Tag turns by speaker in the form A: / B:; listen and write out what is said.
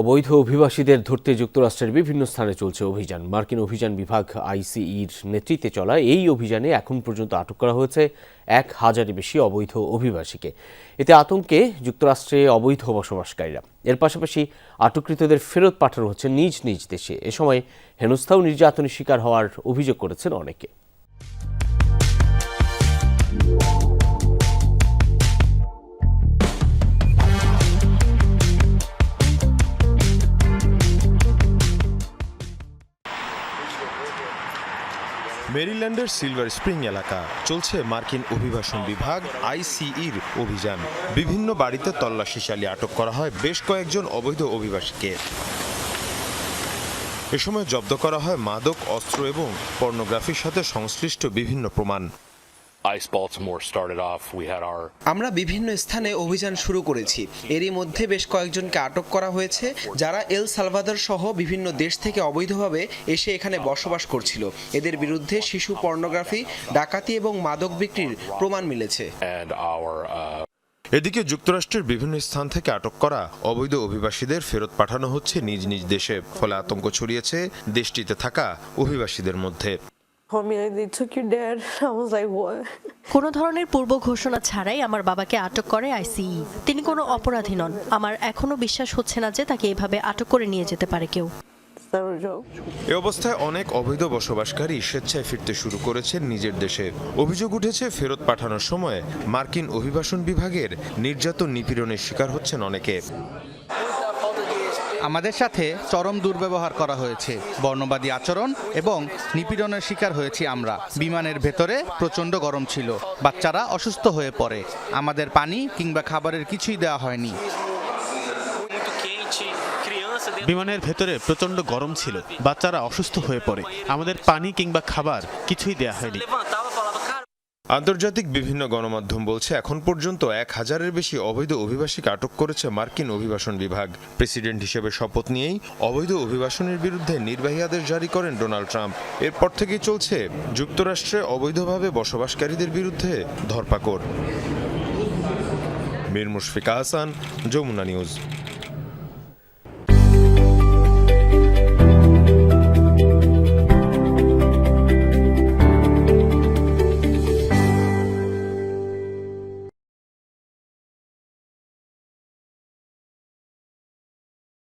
A: অবৈধ অভিবাসীদের ধরতে যুক্তরাষ্ট্রের বিভিন্ন স্থানে চলছে অভিযান। মার্কিন অভিযান বিভাগ আইসিইর নেতৃত্বে চলা এই অভিযানে এখন পর্যন্ত আটক করা হয়েছে এক হাজারের বেশি অবৈধ অভিবাসীকে। এতে আতঙ্কে যুক্তরাষ্ট্রে অবৈধ বসবাসকারীরা। এর পাশাপাশি আটককৃতদের ফেরত পাঠানো হচ্ছে নিজ নিজ দেশে। এ সময় হেনস্থা ও নির্যাতনের শিকার হওয়ার অভিযোগ করেছেন অনেকে।
B: মেরিল্যান্ডের সিলভার স্প্রিং এলাকা। চলছে মার্কিন অভিবাসন বিভাগ, আইসিইর অভিযান। বিভিন্ন বাড়িতে তল্লাশি চালিয়ে আটক করা হয় বেশ কয়েকজন অবৈধ অভিবাসীকে। এ সময় জব্দ করা হয় মাদক, অস্ত্র এবং পর্নোগ্রাফির সাথে সংশ্লিষ্ট বিভিন্ন প্রমাণ।
C: ICE Baltimore started off. We had our
D: আমরা বিভিন্ন স্থানে অভিযান শুরু করেছি। এরই মধ্যে বেশ কয়েকজনকে আটক করা হয়েছে যারা এল সালভাদর সহ বিভিন্ন দেশ থেকে অবৈধভাবে এসে এখানে বসবাস করছিল। এদের বিরুদ্ধে শিশু পর্নোগ্রাফি ডাকাতি এবং মাদক বিক্রির প্রমাণ মিলেছে।
C: Uh,
B: এদিকে যুক্তরাষ্ট্রের বিভিন্ন স্থান থেকে আটক করা অবৈধ অভিবাসীদের ফেরত পাঠানো হচ্ছে নিজ নিজ দেশে। ফলে আতঙ্ক ছড়িয়েছে দেশটিতে থাকা অভিবাসীদের মধ্যে।
E: কোনো ধরনের পূর্ব ঘোষণা ছাড়াই আমার বাবাকে আটক করে আইসিই তিনি কোনো অপরাধী নন। আমার এখনও বিশ্বাস হচ্ছে না যে তাকে এভাবে আটক করে নিয়ে যেতে পারে কেউ.
B: এ অবস্থায় অনেক অবৈধ বসবাসকারী স্বেচ্ছায় ফিরতে শুরু করেছেন নিজের দেশে। অভিযোগ উঠেছে ফেরত পাঠানোর সময় মার্কিন অভিবাসন বিভাগের নির্যাতন নিপীড়নের শিকার হচ্ছেন অনেকে।
F: আমাদের সাথে চরম দুর্ব্যবহার করা হয়েছে। বর্ণবাদী আচরণ এবং নিপীড়নের শিকার হয়েছি আমরা। বিমানের ভেতরে প্রচণ্ড গরম ছিল। বাচ্চারা অসুস্থ হয়ে পড়ে। আমাদের পানি কিংবা খাবারের কিছুই দেওয়া হয়নি।
G: বিমানের ভেতরে প্রচণ্ড গরম ছিল। বাচ্চারা অসুস্থ হয়ে পড়ে। আমাদের পানি কিংবা খাবার কিছুই দেয়া হয়নি।
B: আন্তর্জাতিক বিভিন্ন গণমাধ্যম বলছে, এখন পর্যন্ত এক হাজারের বেশি অবৈধ অভিবাসীকে আটক করেছে মার্কিন অভিবাসন বিভাগ। প্রেসিডেন্ট হিসেবে শপথ নিয়েই অবৈধ অভিবাসনের বিরুদ্ধে নির্বাহী আদেশ জারি করেন ডোনাল্ড ট্রাম্প। এরপর থেকেই চলছে যুক্তরাষ্ট্রে অবৈধভাবে বসবাসকারীদের বিরুদ্ধে ধরপাকড়। মীর মুশফিকা হাসান যমুনা নিউজ।